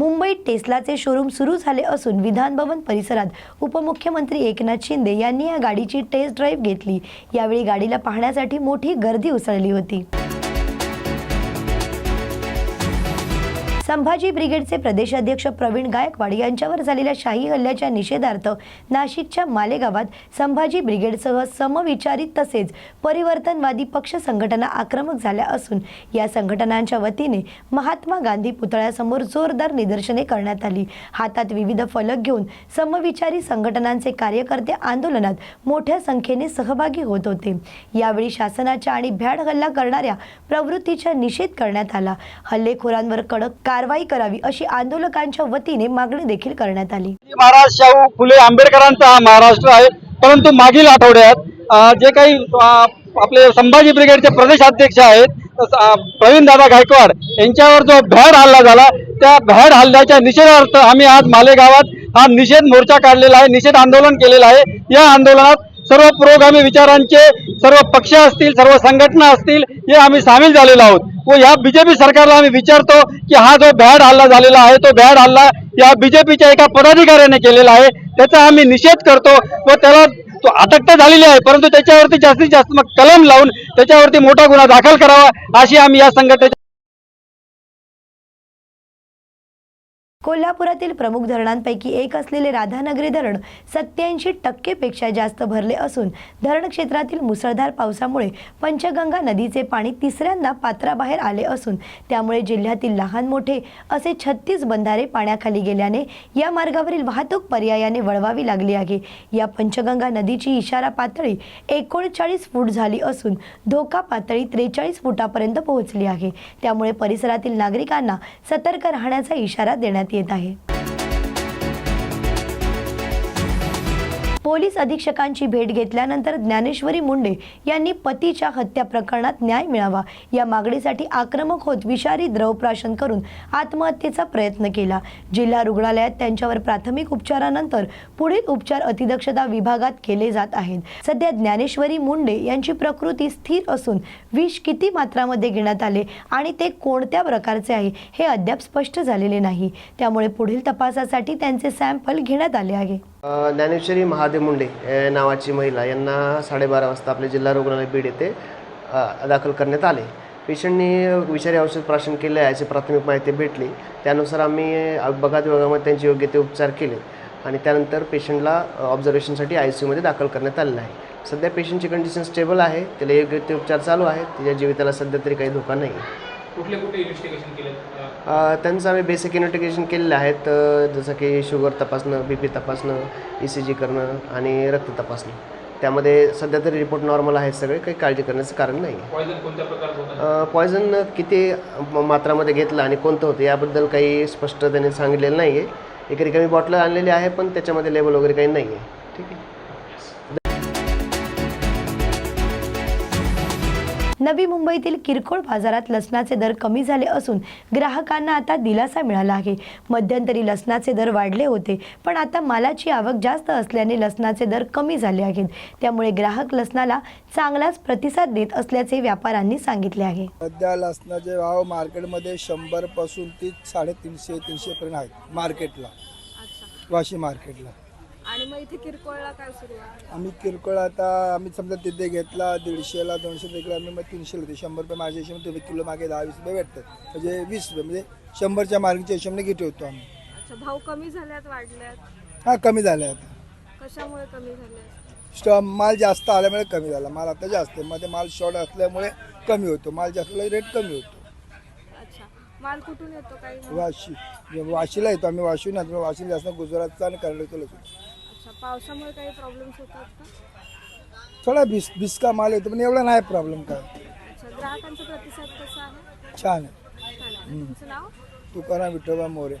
मुंबईत टेस्लाचे शोरूम सुरू झाले असून विधानभवन परिसरात उपमुख्यमंत्री एकनाथ शिंदे यांनी या गाडीची टेस्ट ड्राईव्ह घेतली. यावेळी गाडीला पाहण्यासाठी मोठी गर्दी उसळली होती. संभाजी ब्रिगेडचे प्रदेशाध्यक्ष प्रवीण गायकवाड यांच्यावर झालेल्या शाही हल्ल्याच्या निषेधार्थ नाशिकच्या मालेगावात संभाजी ब्रिगेडसह समविचारी तसेच परिवर्तनवादी पक्ष संघटना आक्रमक झाल्या असून या संघटनांच्या वतीने महात्मा गांधी पुतळ्यासमोर जोरदार निदर्शने करण्यात आली. हातात विविध फलक घेऊन समविचारी संघटनांचे कार्यकर्ते आंदोलनात मोठ्या संख्येने सहभागी होत होते. यावेळी शासनाच्या आणि भ्याड हल्ला करणाऱ्या प्रवृत्तीचा निषेध करण्यात आला. हल्लेखोरांवर कडक कारवाई करावी अशी आंदोलकांच्या वतीने मागणी देखील करण्यात आली. महाराज शाहू फुले आंबेडकरांचा हा महाराष्ट्र आहे. परंतु मागील आठवड्यात जे काही आपले संभाजी ब्रिगेडचे प्रदेशाध्यक्ष आहेत प्रवीण दादा गायकवाड यांच्यावर जो भ्याड हल्ला झाला त्या भ्याड हल्ल्याच्या निषेधार्थ आम्ही आज मालेगावात हा निषेध मोर्चा काढलेला आहे निषेध आंदोलन केलेलं आहे. या आंदोलनात सर्व पुरोगामी विचारांचे सर्व पक्ष असतील सर्व संघटना असतील हे आम्ही सामील झालेलो आहोत. व या बीजेपी सरकारला आम्ही विचारतो की हा जो भ्याड हल्ला झालेला आहे तो भ्याड हल्ला या बीजेपीच्या एका पदाधिकाऱ्याने केलेला आहे. त्याचा आम्ही निषेध करतो व त्याला तो अटक तर झालेली आहे परंतु त्याच्यावरती जास्तीत जास्त मग कलम लावून त्याच्यावरती मोठा गुन्हा दाखल करावा अशी आम्ही या संघटनेच्या कोल्हापुरातील प्रमुख धरणांपैकी एक असलेले राधानगरी धरण सत्याऐंशी टक्केपेक्षा जास्त भरले असून धरण क्षेत्रातील मुसळधार पावसामुळे पंचगंगा नदीचे पाणी तिसऱ्यांदा पात्राबाहेर आले असून त्यामुळे जिल्ह्यातील लहान मोठे असे छत्तीस बंधारे पाण्याखाली गेल्याने या मार्गावरील वाहतूक पर्यायाने वळवावी लागली आहे. या पंचगंगा नदीची इशारा पातळी एकोणचाळीस फूट झाली असून धोका पातळी त्रेचाळीस फुटापर्यंत पोहोचली आहे. त्यामुळे परिसरातील नागरिकांना सतर्क राहण्याचा इशारा देण्यात येत आहे. पोलीस अधीक्षकांची भेट घेतल्यानंतर ज्ञानेश्वरी मुंडे यांनी पतीच्या हत्या प्रकरणात न्याय मिळावा या मागणीसाठी आक्रमक होत विषारी द्रवप्राशन करून आत्महत्येचा प्रयत्न केला. जिल्हा रुग्णालयात त्यांच्यावर प्राथमिक उपचारानंतर पुढील उपचार अतिदक्षता विभागात केले जात आहेत. सध्या ज्ञानेश्वरी मुंडे यांची प्रकृती स्थिर असून विष किती मात्रामध्ये घेण्यात आले आणि ते कोणत्या प्रकारचे आहे हे अद्याप स्पष्ट झालेले नाही. त्यामुळे पुढील तपासासाठी त्यांचे सॅम्पल घेण्यात आले आहे. ज्ञानेश्वरी महादेव मुंडे नावाची महिला यांना साडेबारा वाजता आपल्या जिल्हा रुग्णालय बीड येथे दाखल करण्यात आले. पेशंटनी विषारी औषध प्राशन केले आहे याची प्राथमिक माहिती भेटली. त्यानुसार आम्ही अपघात विभागामध्ये त्यांचे योग्य ते उपचार केले आणि त्यानंतर पेशंटला ऑब्झर्वेशनसाठी आय सी यूमध्ये दाखल करण्यात आलेलं आहे. सध्या पेशंटची कंडिशन स्टेबल आहे. त्याला योग्य ते उपचार चालू आहेत. त्याच्या जीवितला सध्या तरी काही धोका नाही आहे कुठले कुठले इन्व्हेस्टिगेशन केले त्यांचं आम्ही बेसिक इन्व्हेस्टिगेशन केलेले आहेत जसं की शुगर तपासणं बी पी तपासणं ई सी जी करणं आणि रक्त तपासणं. त्यामध्ये सध्या तरी रिपोर्ट नॉर्मल आहेत सगळे. काही काळजी करण्याचं कारण नाही. पॉयझन किती मात्रामध्ये घेतलं आणि कोणतं होतं याबद्दल काही स्पष्ट त्यांनी सांगितलेलं नाही आहे एक रिकामी बॉटल आणलेली आहे पण त्याच्यामध्ये लेबल वगैरे काही नाही आहे ठीक आहे? नवी मुंबईतील किरकोळ बाजारात लसणाचे दर कमी झाले असून ग्राहकांना आता दिलासा मिळाला आहे. मध्यंतरी लसणाचे दर वाढले होते पण आता मालाची आवक जास्त असल्याने लसणाचे दर कमी झाले आहेत. त्यामुळे ग्राहक लसणाला चांगलाच प्रतिसाद देत असल्याचे व्यापाऱ्यांनी सांगितले आहे. सध्या लसणाचे भाव मार्केटमध्ये शंभरपासून ती साडेतीनशे तीनशेपर्यंत आहेत मार्केटला वाशी मार्केटला. आणि मग इथे किरकोळला काय सुरू आहे आम्ही किरकोळ आता आम्ही समजा तिथे घेतला दीडशेला दोनशे तिकडे आम्ही मग तीनशेला देतो शंभर रुपये माझ्या हिशोबाने तुम्ही किलो मागे दहा वीस रुपये भेटतात. म्हणजे वीस रुपये म्हणजे शंभरच्या मार्केटच्या हिशोबाने घेतो होतो आम्ही. अच्छा भाव कमी झाल्यात वाढल्यात? हां कमी झाले आता. कशामुळे कमी झाले? स्टॉ माल जास्त आल्यामुळे कमी झाला. माल आता जास्त आहे. मध्ये माल शॉर्ट असल्यामुळे कमी होतो. माल जास्त रेट कमी होतो. अच्छा. माल कुठून येतो काही? वाशी. वाशीला येतो आम्ही. वाशी ना वाशी जास्त गुजरातचा आणि अच्छा पावसामुळे काही प्रॉब्लेम्स होतात का? थोडा बिस बिस्का माल येतो पण एवढा नाही प्रॉब्लेम काय. अच्छा ग्राहकांचा प्रतिसाद कसा आहे? छान आहे. आहे. तुकाराम विठोबा मोरे.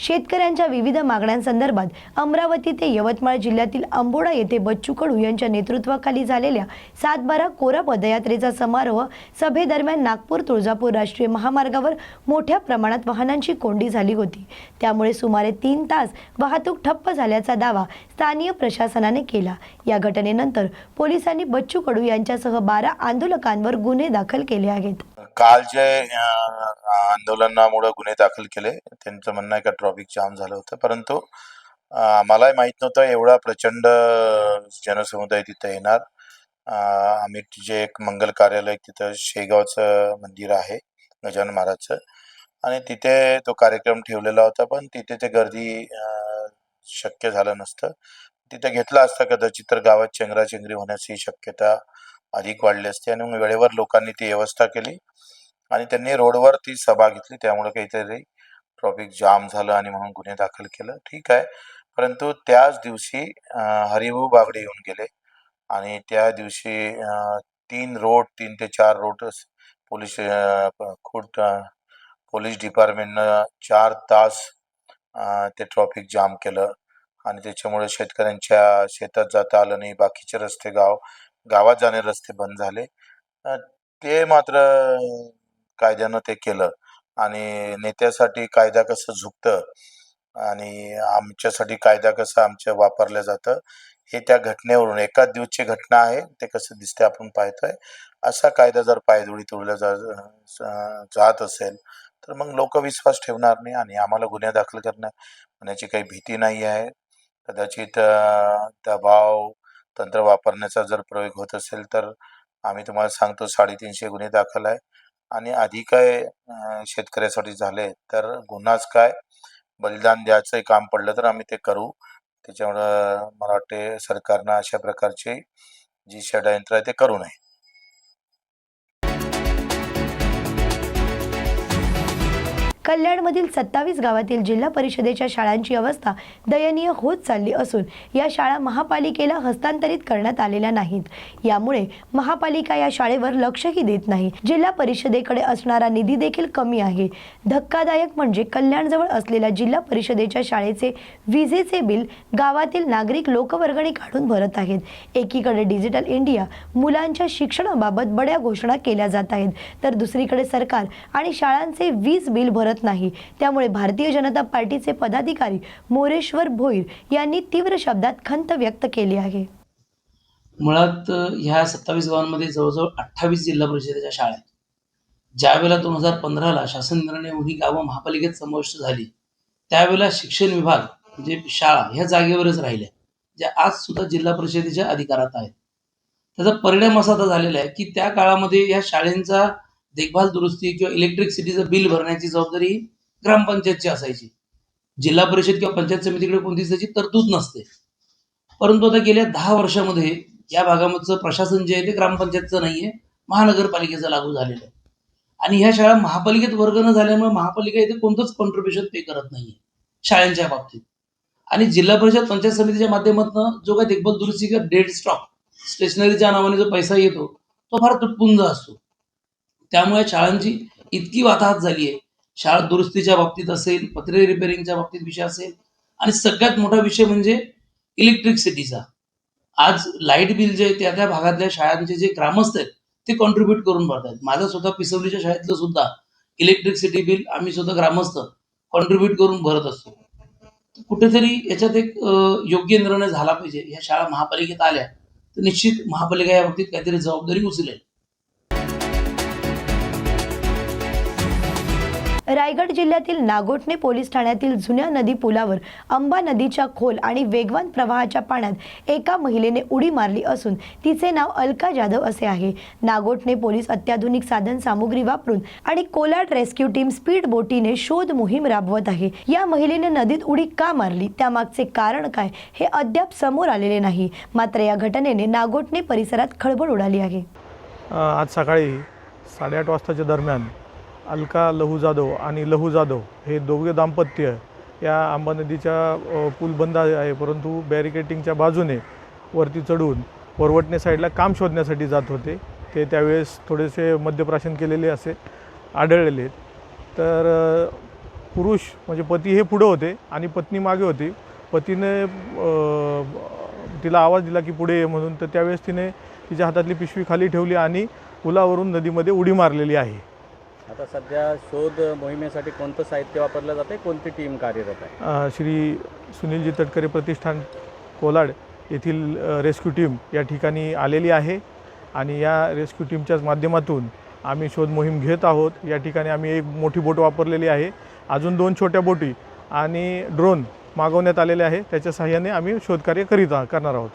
शेतकऱ्यांच्या विविध मागण्यांसंदर्भात अमरावती ते यवतमाळ जिल्ह्यातील अंबोडा येथे बच्चू कडू यांच्या नेतृत्वाखाली झालेल्या सातबारा कोरा पदयात्रेचा समारोह सभेदरम्यान नागपूर तुळजापूर राष्ट्रीय महामार्गावर मोठ्या प्रमाणात वाहनांची कोंडी झाली होती. त्यामुळे सुमारे तीन तास वाहतूक ठप्प झाल्याचा दावा स्थानीय प्रशासनाने केला. या घटनेनंतर पोलिसांनी बच्चू कडू यांच्यासह बारा आंदोलकांवर गुन्हे दाखल केले आहेत. काल जे आंदोलनामुळे गुन्हे दाखल केले त्यांचं म्हणणं आहे का ट्रॉफिक जाम झालं होतं. परंतु आम्हालाही मलाही माहीत नव्हतं एवढा प्रचंड जनसमुदाय तिथं येणार. आम्ही जे एक मंगल कार्यालय तिथं शेगावचं मंदिर आहे गजानन महाराजचं. आणि तिथे तो कार्यक्रम ठेवलेला होता पण तिथे ते गर्दी शक्य झालं नसतं. तिथे घेतला असता कदाचित तर गावात चेंगराचेंगरी होण्याची शक्यता अधिक वाढली असते आणि मग वेळेवर लोकांनी ती व्यवस्था केली. आणि त्यांनी रोडवर ती सभा घेतली. त्यामुळे काहीतरी ट्रॉफिक जाम झालं आणि म्हणून गुन्हे दाखल केलं. ठीक आहे. परंतु त्याच दिवशी हरिभू हरिभाऊ बागडे येऊन गेले. आणि त्या दिवशी तीन रोड तीन ते चार रोड पोलीस अं, खूट पोलीस डिपार्टमेंटनं चार तास ते ट्रॉफिक जाम केलं. आणि त्याच्यामुळे शेतकऱ्यांच्या शेतात जाता आलं नाही. बाकीचे रस्ते गाव गावात जाणारे रस्ते बंद झाले. ते मात्र कायद्यानं ते केलं आणि नेत्यासाठी कायदा कसं झुकतं आणि आमच्यासाठी कायदा कसं आमच्या वापरलं जातं हे त्या घटनेवरून एकाच दिवसची घटना आहे ते कसं दिसते आपण पाहतोय. असा कायदा जर पायदुळी तोडला जा जात असेल तर मग लोक विश्वास ठेवणार नाही आणि आम्हाला गुन्हे दाखल करण्या होण्याची काही भीती नाही आहे. कदाचित दबाव तंत्र वापरण्याचा जर प्रयोग होत असेल तर आम्ही तुम्हाला सांगतो साडेतीनशे गुन्हे दाखल आहे. आणि आधी काय शेतकऱ्यासाठी झाले तर गुन्हाच काय? बलिदान द्यायचं काम पडलं तर आम्ही ते करू. त्याच्यामुळं मला वाटते सरकारनं अशा प्रकारची जी षडयंत्र आहे ते करू नये. कल्याणमधील सत्तावीस गावातील जिल्हा परिषदेच्या शाळांची अवस्था दयनीय होत चालली असून या शाळा महापालिकेला हस्तांतरित करण्यात आलेल्या नाहीत. यामुळे महापालिका या शाळेवर लक्षही देत नाही. जिल्हा परिषदेकडे असणारा निधी देखील कमी आहे. धक्कादायक म्हणजे कल्याणजवळ असलेल्या जिल्हा परिषदेच्या शाळेचे विजेचे बिल गावातील नागरिक लोकवर्गणी काढून भरत आहेत. एकीकडे डिजिटल इंडिया मुलांच्या शिक्षणाबाबत बड्या घोषणा केल्या जात आहेत तर दुसरीकडे सरकार आणि शाळांचे वीज बिल भरत नाही. त्यामुळे भारतीय जनता पार्टीचे पदाधिकारी मोरेश्वर भोईर यांनी तीव्र शब्दात खंत व्यक्त केली आहे. मुळात ह्या सत्तावीस गावांमध्ये जवळजवळ अठ्ठावीस जिल्हा परिषदेच्या शाळा आहेत. ज्यावेळेला दोन हजार पंधराला शासन निर्णय ही गावं महापालिकेत समाविष्ट झाली त्यावेळेला शिक्षण विभाग म्हणजे शाळा ह्या जागेवरच राहिल्या ज्या आज सुद्धा जिल्हा परिषदेच्या अधिकारात आहेत. त्याचा परिणाम असा आता झालेला आहे की त्या काळामध्ये या शाळेंचा देखभाल दुरुस्ती किंवा इलेक्ट्रिसिटीचं बिल भरण्याची जबाबदारी ग्रामपंचायतची असायची. जिल्हा परिषद किंवा पंचायत समितीकडे कोणतीच त्याची तरतूद नसते. परंतु आता गेल्या दहा वर्षामध्ये या भागामधचं प्रशासन जे आहे ते ग्रामपंचायतचं नाहीये महानगरपालिकेचं लागू झालेलं आहे. आणि ह्या शाळा महापालिकेत वर्ग न झाल्यामुळे महापालिका इथे कोणतंच कॉन्ट्रीब्युशन पे करत नाहीये शाळांच्या बाबतीत. आणि जिल्हा परिषद पंचायत समितीच्या माध्यमातून जो काही देखभाल दुरुस्ती किंवा डेड स्टॉक स्टेशनरीच्या नावाने जो पैसा येतो तो फार तुटपुंज असतो. त्यामुळे शाळांची इतकी वाताहत झाली आहे. शाळा दुरुस्तीच्या बाबतीत असेल पत्रे रिपेअरिंगच्या बाबतीत विषय असेल आणि सगळ्यात मोठा विषय म्हणजे इलेक्ट्रिसिटीचा आज लाइट बिल जे त्या त्या भागातल्या शाळांचे जे ग्रामस्थ आहेत ते कॉन्ट्रीब्युट करून भरतायत. माझा स्वतः पिसवलीच्या शाळेतलं सुद्धा इलेक्ट्रिसिटी बिल आम्ही सुद्धा ग्रामस्थ कॉन्ट्रीब्युट करून भरत असतो. कुठेतरी याच्यात एक योग्य निर्णय झाला पाहिजे. ह्या शाळा महापालिकेत आल्या तर निश्चित महापालिका या बाबतीत काहीतरी जबाबदारी उचलेल. रायगड जिल्ह्यातील नागोठणे पोलीस ठाण्यातील जुन्या नदी पुलावर अंबा नदीच्या खोल आणि वेगवान प्रवाहाच्या पाण्यात एका महिलेने उडी मारली असून तिचे नाव अलका जाधव असे आहे. नागोठणे पोलीस अत्याधुनिक साधन सामुग्री वापरून आणि कोलाड रेस्क्यू टीम स्पीड बोटीने शोध मोहीम राबवत आहे. या महिलेने नदीत उडी का मारली? त्यामागचे कारण काय? हे अद्याप समोर आलेले नाही. मात्र या घटनेने नागोठणे परिसरात खळबळ उडाली आहे. आज सकाळी साडेआठ वाजताच्या दरम्यान अलका लहू जाधव आणि लहू जाधव हे दोघे दाम्पत्य या आंबा नदीच्या पूल बंद आहे परंतु बॅरिकेटिंगच्या बाजूने वरती चढून परवटणे साईडला काम शोधण्यासाठी जात होते. ते त्यावेळेस थोडेसे मद्यप्राशन केलेले असे आढळलेले. तर पुरुष म्हणजे पती हे पुढं होते आणि पत्नी मागे होती. पतीने तिला आवाज दिला की पुढे ये म्हणून तर त्यावेळेस तिने तिच्या हातातली पिशवी खाली ठेवली आणि पुलावरून नदीमध्ये उडी मारलेली आहे. आता सध्या शोध मोहिमेसाठी कोणतं साहित्य वापरलं जाते कोणती टीम कार्यरत आहे? श्री सुनीलजी तटकरे प्रतिष्ठान कोलाड येथील रेस्क्यू टीम या ठिकाणी आलेली आहे. आणि या रेस्क्यू टीमच्याच माध्यमातून आम्ही शोध मोहीम घेत आहोत. या ठिकाणी आम्ही एक मोठी बोट वापरलेली आहे. अजून दोन छोट्या बोटी आणि ड्रोन मागवण्यात आलेले आहे. त्याच्या सहाय्याने आम्ही शोधकार्य करीत करणार आहोत.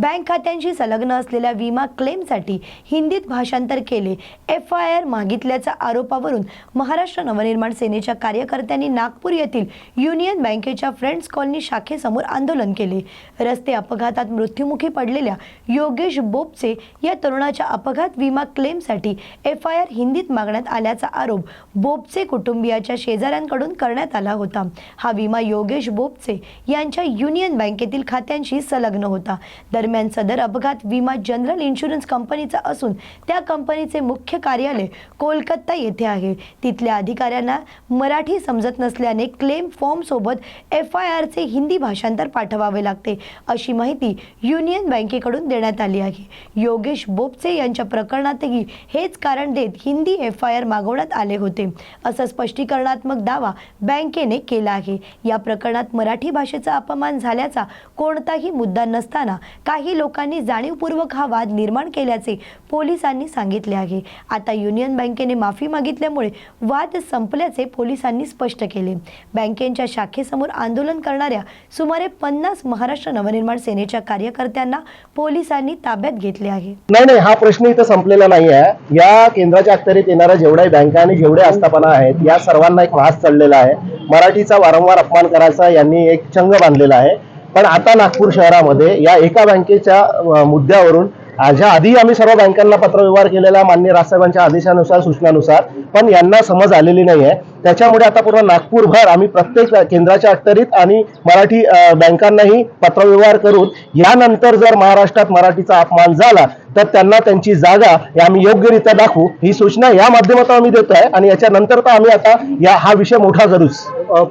बँक खात्यांशी संलग्न असलेल्या विमा क्लेमसाठी हिंदीत भाषांतर केले. एफ आय आर मागितल्याच्या आरोपावरून महाराष्ट्र नवनिर्माण सेनेच्या कार्यकर्त्यांनी नागपूर येथील युनियन बँकेच्या फ्रेंड्स कॉलनी शाखेसमोर आंदोलन केले. रस्ते अपघातात मृत्युमुखी पडलेल्या योगेश बोपचे या तरुणाच्या अपघात विमा क्लेमसाठी एफ आय आर हिंदीत मागण्यात आल्याचा आरोप बोपचे कुटुंबियाच्या शेजाऱ्यांकडून करण्यात आला होता. हा विमा योगेश बोपचे यांच्या युनियन बँकेतील खात्यांशी संलग्न होता. दरम्यान सदर अपघात विमा जनरल इन्शुरन्स कंपनीचा असून त्या कंपनीचे मुख्य कार्यालय कोलकाता येथे आहे. तिथल्या अधिकाऱ्यांना मराठी समजत नसल्याने क्लेम फॉर्म सोबत एफ आय आरचे हिंदी भाषांतर पाठवावे लागते अशी माहिती युनियन बँकेकडून देण्यात आली आहे. योगेश बोपचे यांच्या प्रकरणातही हेच कारण देत हिंदी एफ आय आर मागवण्यात आले होते असं स्पष्टीकरणात्मक दावा बँकेने केला आहे. या प्रकरणात मराठी भाषेचा अपमान झाल्याचा कोणताही मुद्दा नसताना काही लोकांनी जाणीवपूर्वक हा वाद निर्माण केल्याचे पोलिसांनी सांगितले आहे. आता युनियन बँकेने माफी मागितल्यामुळे वाद संपल्याचे पोलिसांनी स्पष्ट केले. बँकेच्या शाखेसमोर आंदोलन करणाऱ्या सुमारे पन्नास महाराष्ट्र नवनिर्माण सेनेच्या कार्यकर्त्यांना पोलिसांनी ताब्यात घेतले आहे. नाही नाही हा प्रश्न इथं संपलेला नाही आहे या केंद्राच्या अखत्यारीत येणाऱ्या जेवढ्या बँका आणि जेवढे आस्थापना आहेत या सर्वांना एक वास चढलेला आहे. मराठीचा वारंवार अपमान करायचा यांनी एक चंग बांधलेला आहे. पण आता नागपूर शहरामध्ये या एका बँकेच्या मुद्द्यावरून ज्या आधी आम्ही सर्व बँकांना पत्रव्यवहार केलेला मान्य राजसाहेबांच्या आदेशानुसार सूचनानुसार पण यांना समज आलेली नाही आहे त्याच्यामुळे आता पूर्ण नागपूरभर आम्ही प्रत्येक केंद्राच्या अखत्यारीत आणि मराठी बँकांनाही पत्रव्यवहार करून यानंतर जर महाराष्ट्रात मराठीचा अपमान झाला तर त्यांना त्यांची जागा आम्ही योग्यरित्या दाखवू. ही सूचना या माध्यमातून आम्ही देतो आहे आणि याच्यानंतर तर आम्ही आता या हा विषय मोठा करूच.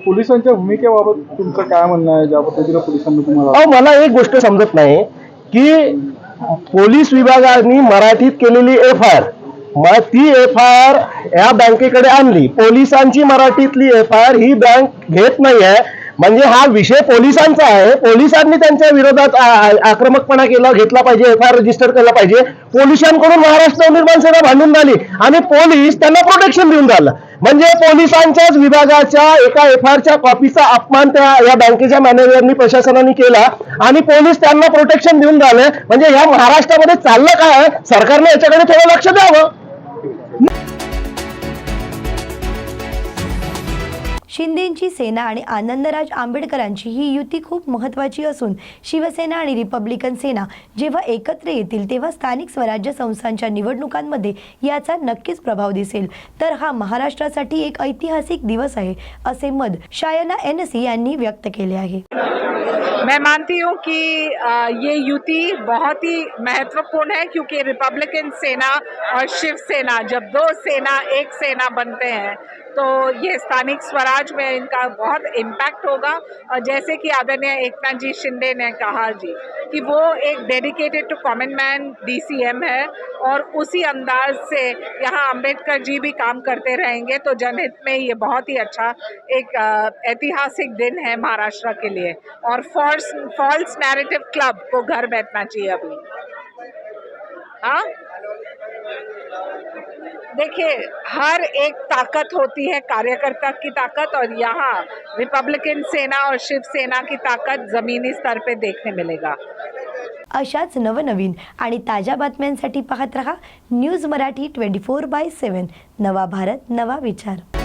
पोलिसांच्या भूमिकेबाबत तुमचं काय म्हणणं आहे? ज्या पद्धतीनं पोलिसांनी तुम्हाला मला एक गोष्ट समजत नाही की पोलीस विभागाने मराठीत केलेली एफ आय आर मग ती एफ आय आर या बँकेकडे आणली. पोलिसांची मराठीतली एफ आय आर ही बँक घेत नाही आहे म्हणजे हा विषय पोलिसांचा आहे. पोलिसांनी त्यांच्या विरोधात आक्रमकपणा केला घेतला पाहिजे एफ आय आर रजिस्टर केला पाहिजे. पोलिसांकडून महाराष्ट्र निर्माण सेना भांडून झाली आणि पोलीस त्यांना प्रोटेक्शन देऊन झालं म्हणजे पोलिसांच्याच विभागाच्या एका एफ आय आरच्या कॉपीचा अपमान त्या या बँकेच्या मॅनेजरनी प्रशासनाने केला. आणि पोलीस त्यांना प्रोटेक्शन देऊन झाले. म्हणजे या महाराष्ट्रामध्ये चाललं काय सरकारने याच्याकडे थोडं लक्ष द्यावं. शिंदेंची सेना आणि आनंदराज आंबेडकरांची ही युती खूप महत्त्वाची असून शिवसेना आणि रिपब्लिकन सेना जेव्हा एकत्र येतील तेव्हा स्थानिक स्वराज्य संस्थांच्या निवडणुकांमध्ये याचा नक्कीच प्रभाव दिसेल. तर हा महाराष्ट्रासाठी एक ऐतिहासिक दिवस आहे असे मत शायना एन सी यांनी व्यक्त केले आहे. मैं मानती हूँ कि ये युति बहुत ही महत्त्वपूर्ण है क्योंकि रिपब्लिकन सेना और शिवसेना जब दो सेना एक सेना बनते हैं तो ये स्थानिक स्वराज में इनका बहुत इम्पैक्ट होगा। और जैसे कि आदरणीय एकनाथ जी शिंदे ने कहा जी, कि वो एक dedicated to common man DCM है और उसी अंदाज से यहाँ अंबेडकर जी भी काम करते रहेंगे। तो जनहित में ये बहुत ही अच्छा एक ऐतिहासिक दिन है महाराष्ट्र के लिए। और फॉल्स फॉल्स नैरेटिव क्लब को घर बैठना चाहिए अभी। हाँ? देखिए हर एक ताकत होती है कार्यकर्ता की ताकत और यहाँ रिपब्लिकन सेना और शिवसेना की ताकत जमीनी स्तर पे देखने मिलेगा। अशाच नवनवीन आणि ताज्या बातम्यांसाठी पाहत रहा news Marathi twenty four by seven. नवा भारत नवा विचार.